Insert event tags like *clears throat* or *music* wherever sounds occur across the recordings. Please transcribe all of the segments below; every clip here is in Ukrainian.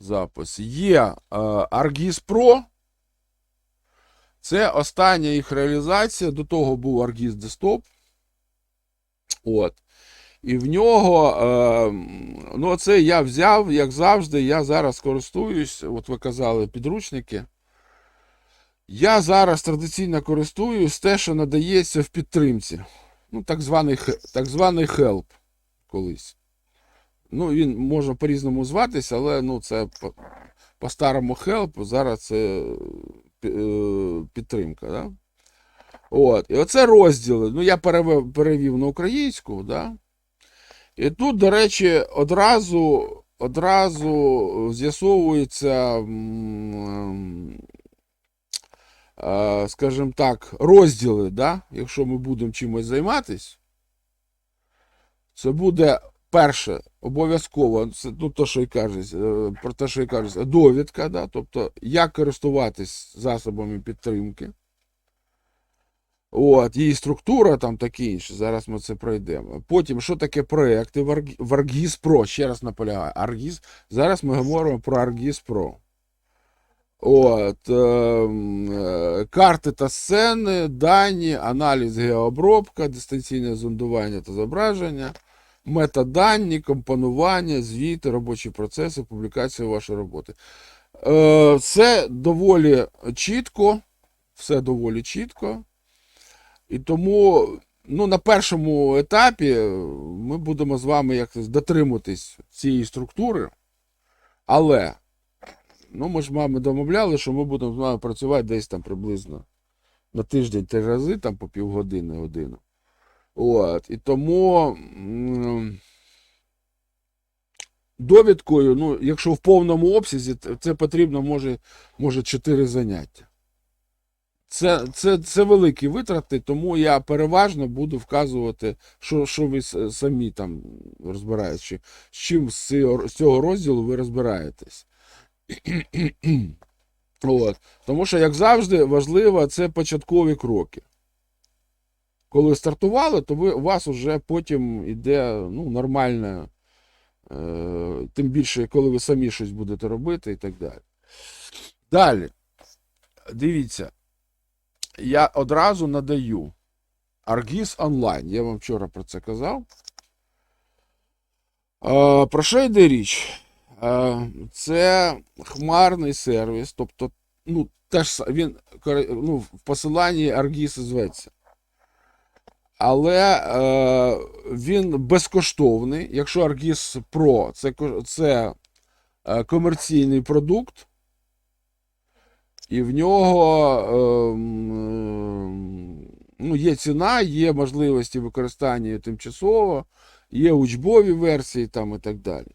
запис. Є е, Argis Pro. Це остання їх реалізація. До того був Argis Desktop. От. І в нього, е, ну, це я взяв, як завжди, я зараз користуюсь, от ви казали, підручники. Я зараз традиційно користуюсь те, що надається в підтримці. Ну, так званий, так званий help колись. Ну, він може по-різному зватися, але ну, це по- по-старому help, зараз це е, підтримка. Да? От. І оце розділи. Ну, я перевів, перевів на українську, да? І тут, до речі, одразу, одразу з'ясовується, е, скажімо так, розділи, да? якщо ми будемо чимось займатися. Це буде перше, обов'язково, це ну, то, що і кажуть, е, про те, що і кажуть, довідка, да? тобто як користуватись засобами підтримки. От, її структура там таке інше. Зараз ми це пройдемо. Потім, що таке проекти в Argis Pro? Ще раз наполягаю. Argis, зараз ми говоримо про Argis Pro. От, ем, е, карти та сцени, дані, аналіз геообробка, дистанційне зондування та зображення, метадані, компонування, звіти, робочі процеси, публікація вашої роботи. Це доволі чітко, все доволі чітко. І тому ну, на першому етапі ми будемо з вами якось дотримуватись цієї структури. Але ну, ми ж з вами домовляли, що ми будемо з вами працювати десь там приблизно на тиждень три рази, там по півгодини годину. От. І тому довідкою, ну, якщо в повному обсязі, це потрібно може, може 4 заняття. Це, це, це великі витрати, тому я переважно буду вказувати, що, що ви самі там розбираєтесь, чи з чим з цього, з цього розділу ви розбираєтесь. *clears throat* От. Тому що, як завжди, важливо це початкові кроки. Коли стартували, то ви, у вас вже потім іде ну, нормальне, е, тим більше, коли ви самі щось будете робити і так далі. Далі, дивіться, я одразу надаю Argis Online. Я вам вчора про це казав. Е, про що йде річ? Е, це хмарний сервіс, тобто, ну, теж він ну, в посиланні Argis зветься. Але е, він безкоштовний. Якщо Argis Pro це, це е, комерційний продукт, і в нього ем, ну, є ціна, є можливості використання тимчасово, є учбові версії там і так далі.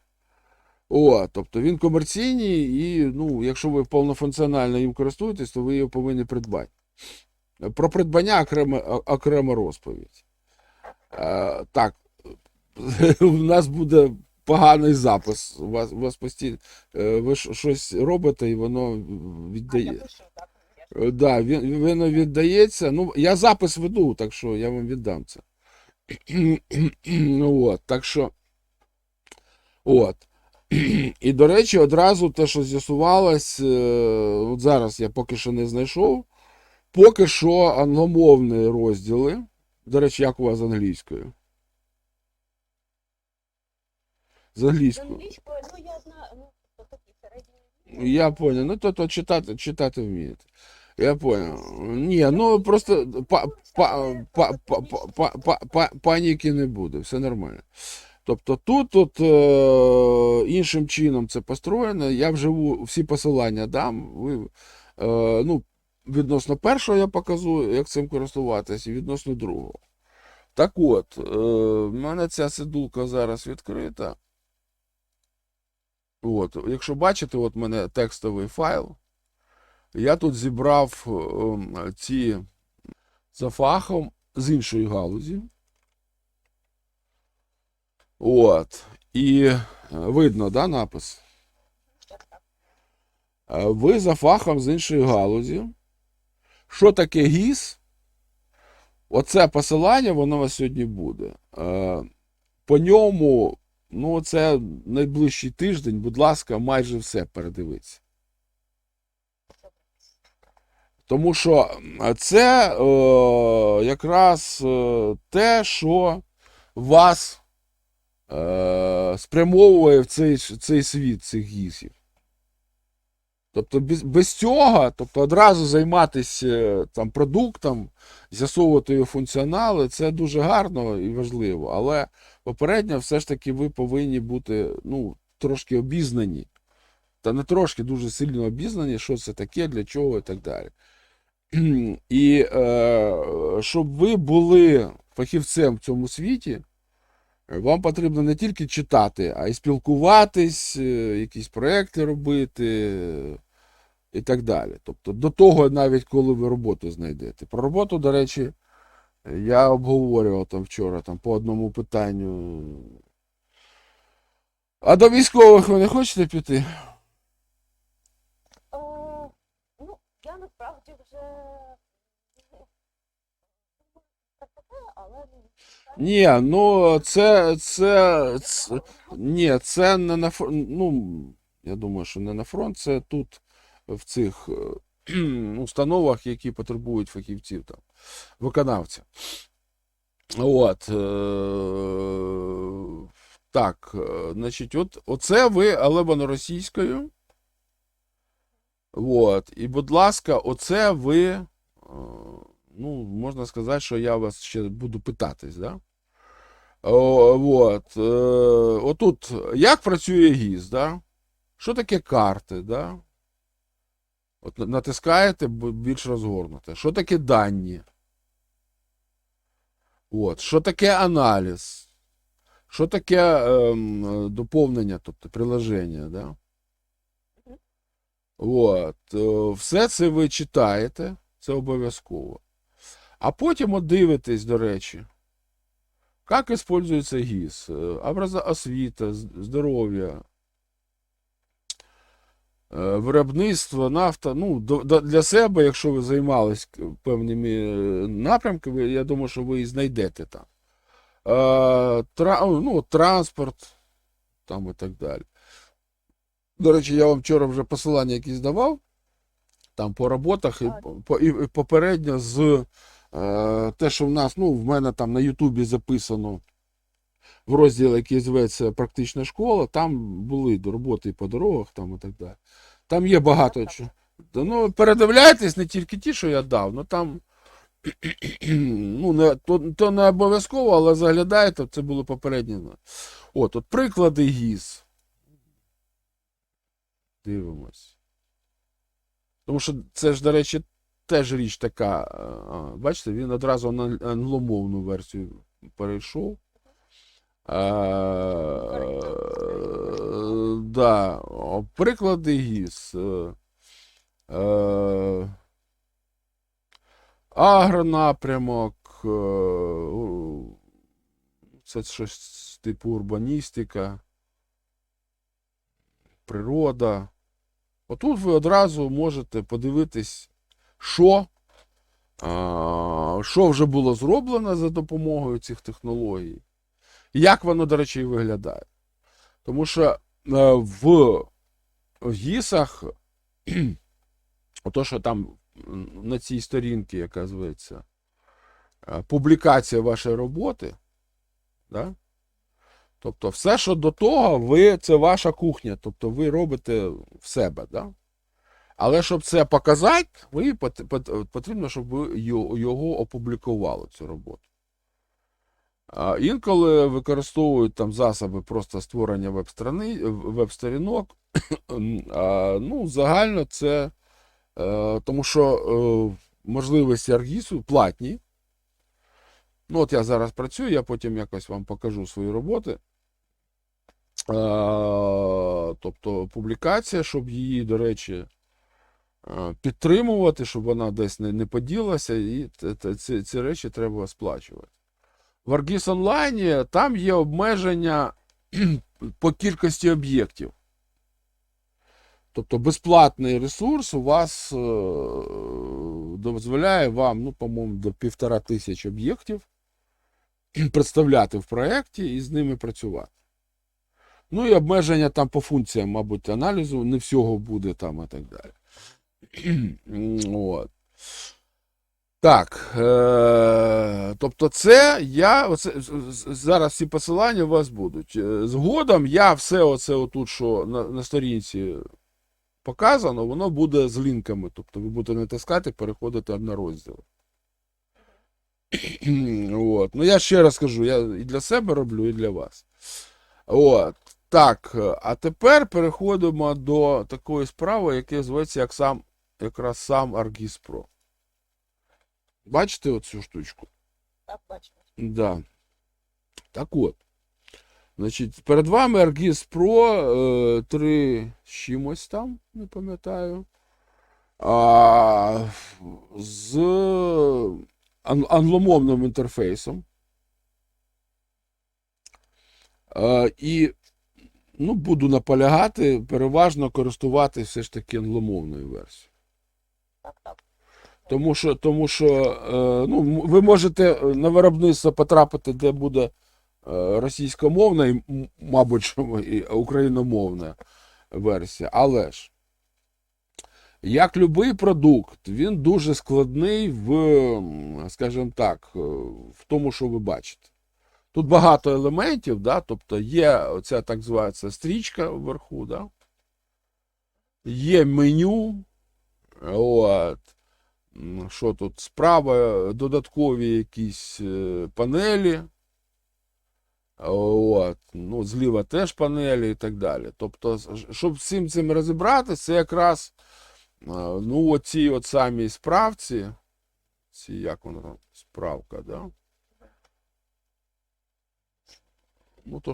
О, тобто він комерційний, і ну, якщо ви повнофункціонально їм користуєтесь, то ви його повинні придбати. Про придбання окрема, окрема розповідь. Е, так, *laughs* у нас буде поганий запис. У вас, у вас постійно е, ви щось робите і воно віддає. Е, Да, він, воно віддається. Ну, я запис веду, так що я вам віддам це. ну, *clears throat* от, так що. От. І, до речі, одразу те, що з'ясувалось, от зараз я поки що не знайшов. Поки що англомовні розділи. До речі, як у вас з англійською? З англійською. ну я знаю, ну. Я понял. Ну, то, то читати, читати вмієте. Я понял. Ні, ну просто па, па, па, па, па, па, па, паніки не буде, все нормально. Тобто тут, тут е, іншим чином це построєно. Я вживу всі посилання дам. Ви, е, ну, відносно першого я показую, як цим користуватися, і відносно другого. Так от, е, в мене ця сидулка зараз відкрита. От, якщо бачите, от в мене текстовий файл. Я тут зібрав ем, ці за фахом з іншої галузі. От. І е, видно, да, напис? Е, Ви за фахом з іншої галузі. Що таке ГІС? Оце посилання, воно у вас сьогодні буде. Е, По ньому ну, це найближчий тиждень, будь ласка, майже все передивіться. Тому що це е, якраз е, те, що вас е, спрямовує в цей, цей світ цих гісів. Тобто без, без цього, тобто одразу займатися е, там, продуктом, з'ясовувати його функціонали, це дуже гарно і важливо. Але попередньо все ж таки ви повинні бути ну, трошки обізнані. Та не трошки, дуже сильно обізнані, що це таке, для чого і так далі. *clears throat* І е, щоб ви були фахівцем в цьому світі, вам потрібно не тільки читати, а й спілкуватись, е, якісь проекти робити і так далі. Тобто до того, навіть коли ви роботу знайдете. Про роботу, до речі, я обговорював там вчора там, по одному питанню. А до військових ви не хочете піти? Е, ну, я насправді вже але Ні, ну це, це, це ні, це не на фронт. Ну, я думаю, що не на фронт, це тут в цих е, установах, які потребують фахівців там, виконавців. От. Е, так, е, значить, от, оце ви, але воно російською. От. І, будь ласка, оце ви. Ну, можна сказати, що я вас ще буду питатись, да? О, от, отут, як працює ГІС, да? Що таке карти, да? От натискаєте, більш розгорнуте. Що таке дані? От, що таке аналіз? Що таке ем, доповнення, тобто приложення, да? От, е, все це ви читаєте, це обов'язково. А потім от дивитесь, до речі, як использується ГІС, е, образа- освіта, здоров'я, виробництво, нафта. Ну, до- до- для себе, якщо ви займались певними е, напрямками, я думаю, що ви і знайдете там. Е, Тра, ну, транспорт, там і так далі. До речі, я вам вчора вже посилання якісь давав, там по роботах, і, по, і і попередньо з е, те, що в нас, ну, в мене там на Ютубі записано в розділі, який зветься Практична школа, там були до роботи по дорогах, там і так далі. Там є багато чого. Ну, передивляйтесь не тільки ті, що я дав, ну там. *clears throat* Ну, не, то, то не обов'язково, але заглядайте, це було попереднє. От, от приклади ГІС. Дивимось. Тому що це ж, до речі, теж річ така. Бачите, він одразу на англомовну версію перейшов. А, да, приклади ГІС. Е, е, Агронапрямок. е, Це щось типу урбаністика, природа. Отут ви одразу можете подивитись, що, що вже було зроблено за допомогою цих технологій, як воно, до речі, і виглядає. Тому що е, в ГІСах, ото, що там на цій сторінці, яка зветься, е, публікація вашої роботи, да? Тобто, все, що до того, ви, це ваша кухня, тобто ви робите в себе. Да? Але щоб це показати, ви пот- пот- потрібно, щоб ви його опублікували, цю роботу. Інколи використовують там засоби просто створення веб-сторінок. *clears throat* ну, загально це е, тому що е, можливості Аргісу платні. Ну, от я зараз працюю, я потім якось вам покажу свої роботи. Тобто публікація, щоб її, до речі, е, підтримувати, щоб вона десь не, поділася, і ці, ці речі треба сплачувати. В Argis онлайні там є обмеження *clears throat* по кількості об'єктів. Тобто безплатний ресурс у вас е, дозволяє вам, ну, по-моєму, до півтора тисяч об'єктів *clears throat* представляти в проєкті і з ними працювати. Ну і обмеження там по функціям, мабуть, аналізу, не всього буде там і так далі. *clears throat* От. Так. Е- тобто, це я. Оце, зараз всі посилання у вас будуть. Е, Згодом я все оце отут, що на, на сторінці показано, воно буде з лінками. Тобто ви будете натискати, переходити на розділ. *clears throat* От. Ну, я ще раз кажу, я і для себе роблю, і для вас. От. Так, а тепер переходимо до такої справи, яка зветься як сам, якраз сам ArcGIS Pro. Бачите оцю штучку? Так, бачимо. Да. Так от. Значить, перед вами ArcGIS Pro е, 3 з чимось там, не пам'ятаю. А, з ан- англомовним інтерфейсом. Е, і ну, буду наполягати, переважно користуватися все ж таки англомовною версією. Так, так. Тому що, тому що е, ну, ви можете е, на виробництво потрапити, де буде е, російськомовна і, мабуть, і україномовна версія. Але ж, як будь-який продукт, він дуже складний в, скажімо так, в тому, що ви бачите. Тут багато елементів, да? тобто є оця так звається стрічка вверху, да? є меню. От. Що тут справа додаткові якісь е, панелі. От. Ну, зліва теж панелі і так далі. Тобто, щоб з цим розібратися, це якраз е, ну, оці от самі справці. Ці, як вона там, справка, да? Ну, то, що